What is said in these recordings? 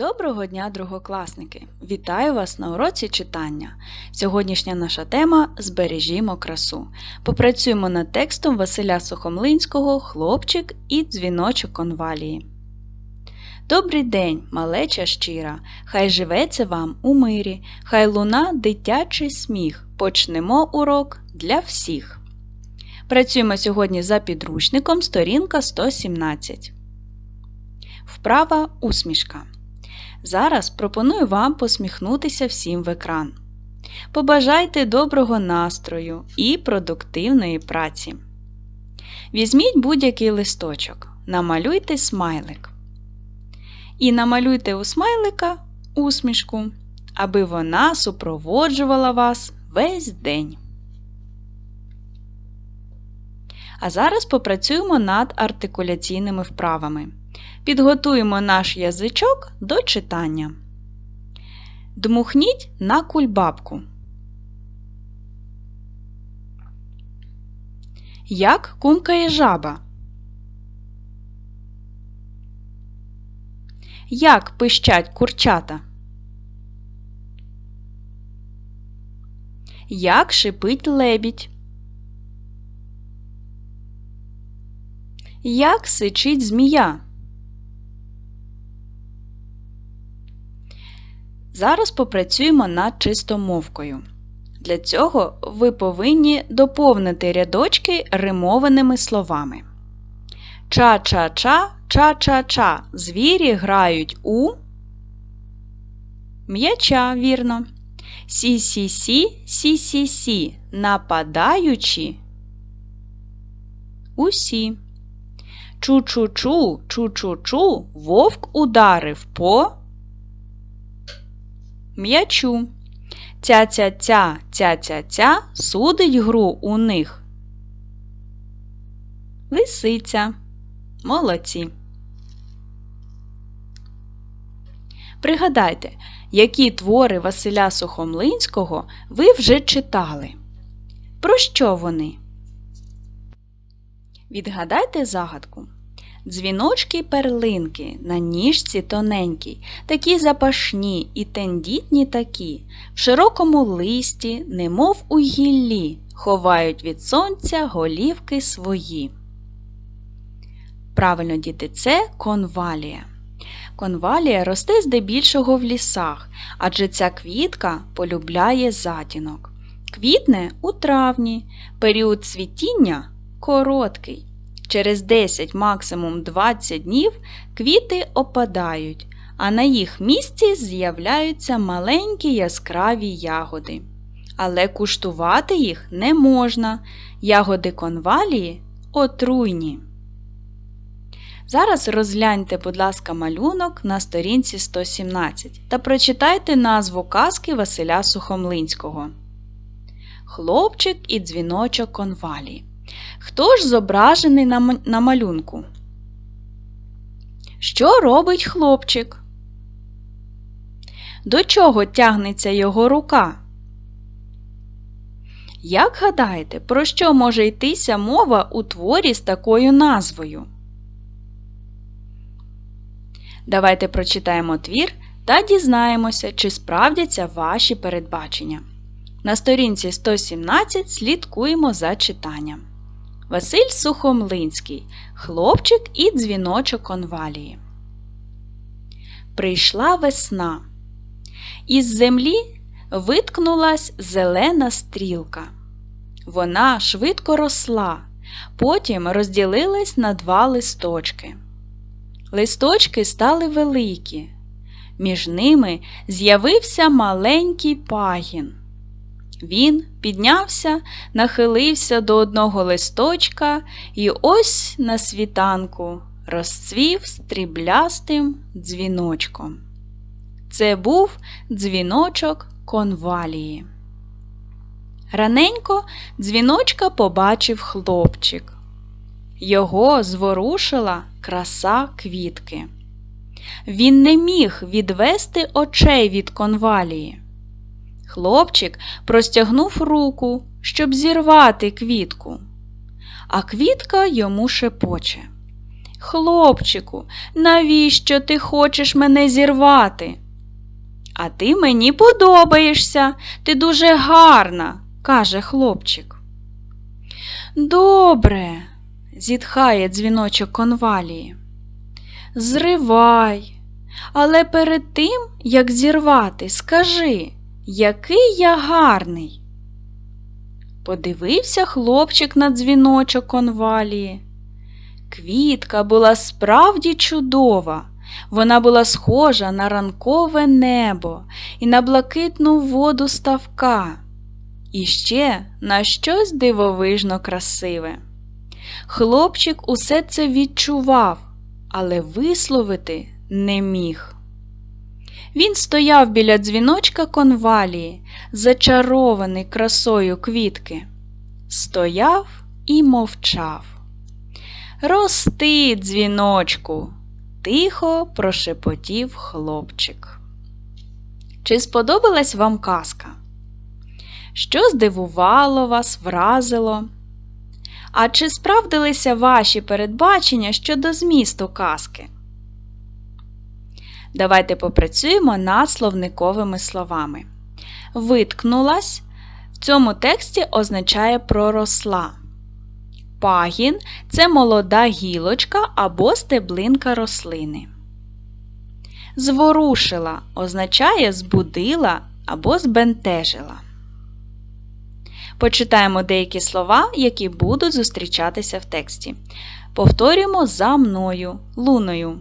Доброго дня, другокласники! Вітаю вас на уроці читання. Сьогоднішня наша тема Збережімо красу. Попрацюємо над текстом Василя Сухомлинського Хлопчик і дзвіночок конвалії. Добрий день, малеча щира, хай живеться вам у мирі, хай луна дитячий сміх. Почнемо урок для всіх. Працюємо сьогодні за підручником сторінка 117. Вправа усмішка. Зараз пропоную вам посміхнутися всім в екран. Побажайте доброго настрою і продуктивної праці. Візьміть будь-який листочок, намалюйте смайлик. І намалюйте у смайлика усмішку, аби вона супроводжувала вас весь день. А зараз попрацюємо над артикуляційними вправами. Підготуємо наш язичок до читання. Дмухніть на кульбабку. Як кумкає жаба? Як пищать курчата? Як шипить лебідь? Як сичить змія? Зараз попрацюємо над чистомовкою. Для цього ви повинні доповнити рядочки римованими словами. Ча-ча-ча, ча-ча-ча. Звірі грають у м'яча, вірно. Сі-сі-сі, сі-сі-сі. Нападаючи усі. Чу-чу-чу, чу-чу-чу, вовк ударив по м'ячу. Ця-ця-ця, ця-ця-ця судить гру у них. Лисиця. Молодці. Пригадайте, які твори Василя Сухомлинського ви вже читали. Про що вони? Відгадайте загадку. Дзвіночки перлинки на ніжці тоненькій, такі запашні і тендітні такі, в широкому листі, немов у гіллі, ховають від сонця голівки свої. Правильно, діти, це конвалія. Конвалія росте здебільшого в лісах, адже ця квітка полюбляє затінок. Квітне у травні, період цвітіння короткий. Через 10, максимум 20 днів квіти опадають, а на їх місці з'являються маленькі яскраві ягоди. Але куштувати їх не можна. Ягоди конвалії отруйні. Зараз розгляньте, будь ласка, малюнок на сторінці 117 та прочитайте назву казки Василя Сухомлинського. Хлопчик і дзвіночок конвалії. Хто ж зображений на, малюнку? Що робить хлопчик? До чого тягнеться його рука? Як гадаєте, про що може йтися мова у творі з такою назвою? Давайте прочитаємо твір та дізнаємося, чи справдяться ваші передбачення. На сторінці 117 слідкуємо за читанням. Василь Сухомлинський Хлопчик і дзвіночок конвалії. Прийшла весна. Із землі виткнулась зелена стрілка. Вона швидко росла, потім розділилась на два листочки. Листочки стали великі, між ними з'явився маленький пагін. Він піднявся, нахилився до одного листочка і ось на світанку розцвів стріблястим дзвіночком. Це був дзвіночок конвалії. Раненько дзвіночка побачив хлопчик. Його зворушила краса квітки. Він не міг відвести очей від конвалії. Хлопчик простягнув руку, щоб зірвати квітку, а квітка йому шепоче. Хлопчику, навіщо ти хочеш мене зірвати? А ти мені подобаєшся, ти дуже гарна, каже хлопчик. Добре, зітхає дзвіночок конвалії. Зривай. Але перед тим, як зірвати, скажи, який я гарний. Подивився хлопчик на дзвіночок конвалії. Квітка була справді чудова. Вона була схожа на ранкове небо і на блакитну воду ставка, і ще на щось дивовижно красиве. Хлопчик усе це відчував, але висловити не міг. Він стояв біля дзвіночка конвалії, зачарований красою квітки. Стояв і мовчав. Рости, дзвіночку, тихо прошепотів хлопчик. Чи сподобалась вам казка? Що здивувало вас, вразило? А чи справдилися ваші передбачення щодо змісту казки? Давайте попрацюємо над словниковими словами. Виткнулась в цьому тексті означає проросла. Пагін це молода гілочка або стеблинка рослини. Зворушила означає збудила або збентежила. Почитаємо деякі слова, які будуть зустрічатися в тексті. Повторюємо за мною луною.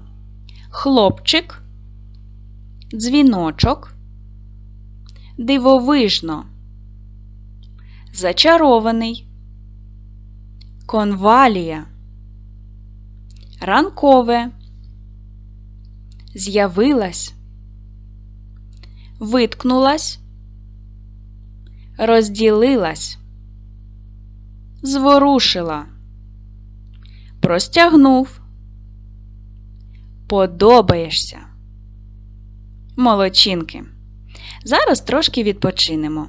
Хлопчик, дзвіночок, дивовижно, зачарований, конвалія, ранкове, з'явилась, виткнулась, розділилась, зворушила, простягнув, подобаєшся. Молодчинки. Зараз трошки відпочинемо.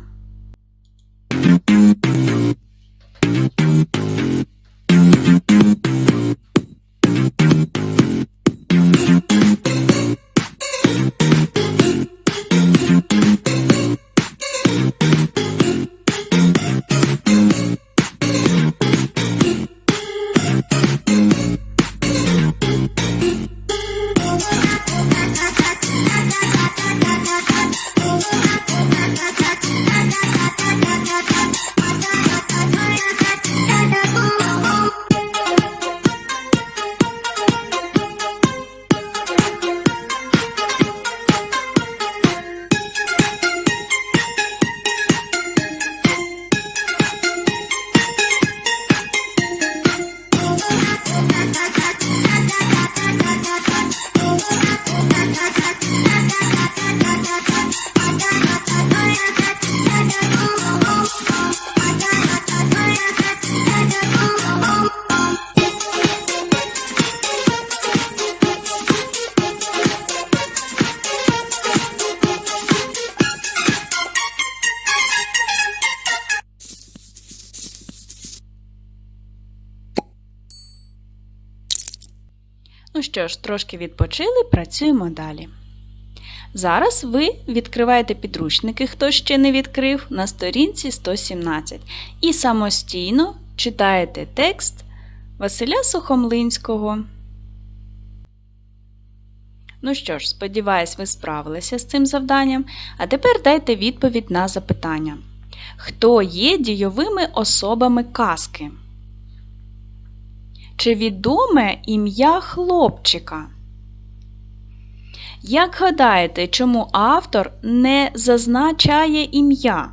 Ну що ж, трошки відпочили, працюємо далі. Зараз ви відкриваєте підручники, хто ще не відкрив, на сторінці 117 і самостійно читаєте текст Василя Сухомлинського. Ну що ж, сподіваюсь, ви справилися з цим завданням. А тепер дайте відповідь на запитання. Хто є дійовими особами казки? Чи відоме ім'я хлопчика? Як гадаєте, чому автор не зазначає ім'я?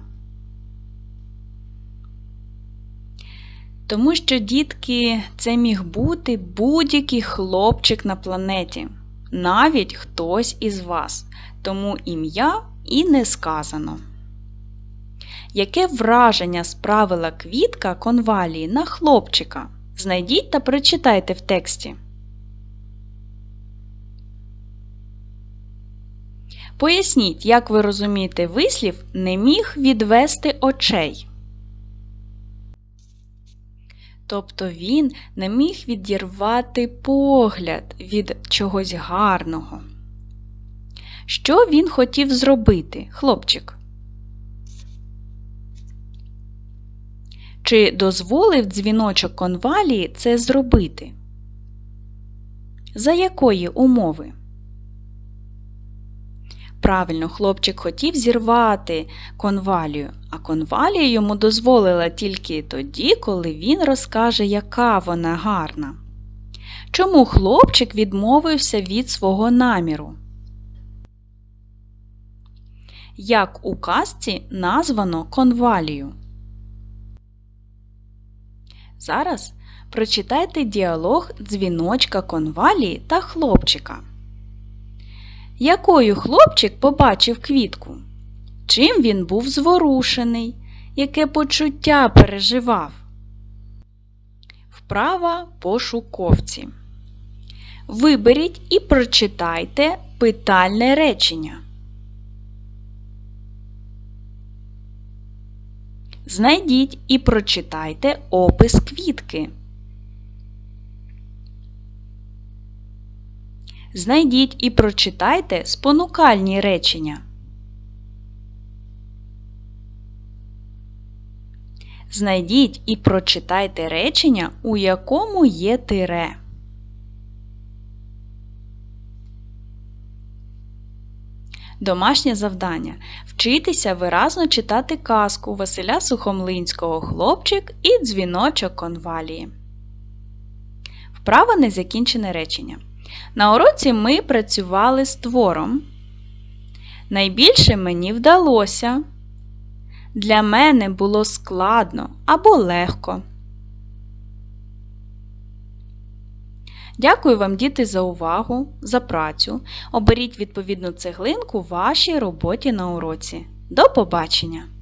Тому що, дітки, це міг бути будь-який хлопчик на планеті, навіть хтось із вас. Тому ім'я і не сказано. Яке враження справила квітка конвалії на хлопчика? Знайдіть та прочитайте в тексті. Поясніть, як ви розумієте вислів не міг відвести очей. Тобто він не міг відірвати погляд від чогось гарного. Що він хотів зробити, хлопчик? Чи дозволив дзвіночок конвалії це зробити? За якої умови? Правильно, хлопчик хотів зірвати конвалію, а конвалія йому дозволила тільки тоді, коли він розкаже, яка вона гарна. Чому хлопчик відмовився від свого наміру? Як у казці названо конвалію? Зараз прочитайте діалог дзвіночка конвалії та хлопчика. Якою хлопчик побачив квітку? Чим він був зворушений? Яке почуття переживав? Вправа пошуковці. Виберіть і прочитайте питальне речення. Знайдіть і прочитайте опис квітки. Знайдіть і прочитайте спонукальні речення. Знайдіть і прочитайте речення, у якому є тире. Домашнє завдання. Вчитися виразно читати казку Василя Сухомлинського Хлопчик і дзвіночок конвалії. Вправа незакінчене речення. На уроці ми працювали з твором. Найбільше мені вдалося. Для мене було складно або легко. Дякую вам, діти, за увагу, за працю. Оберіть відповідну цеглинку вашій роботі на уроці. До побачення!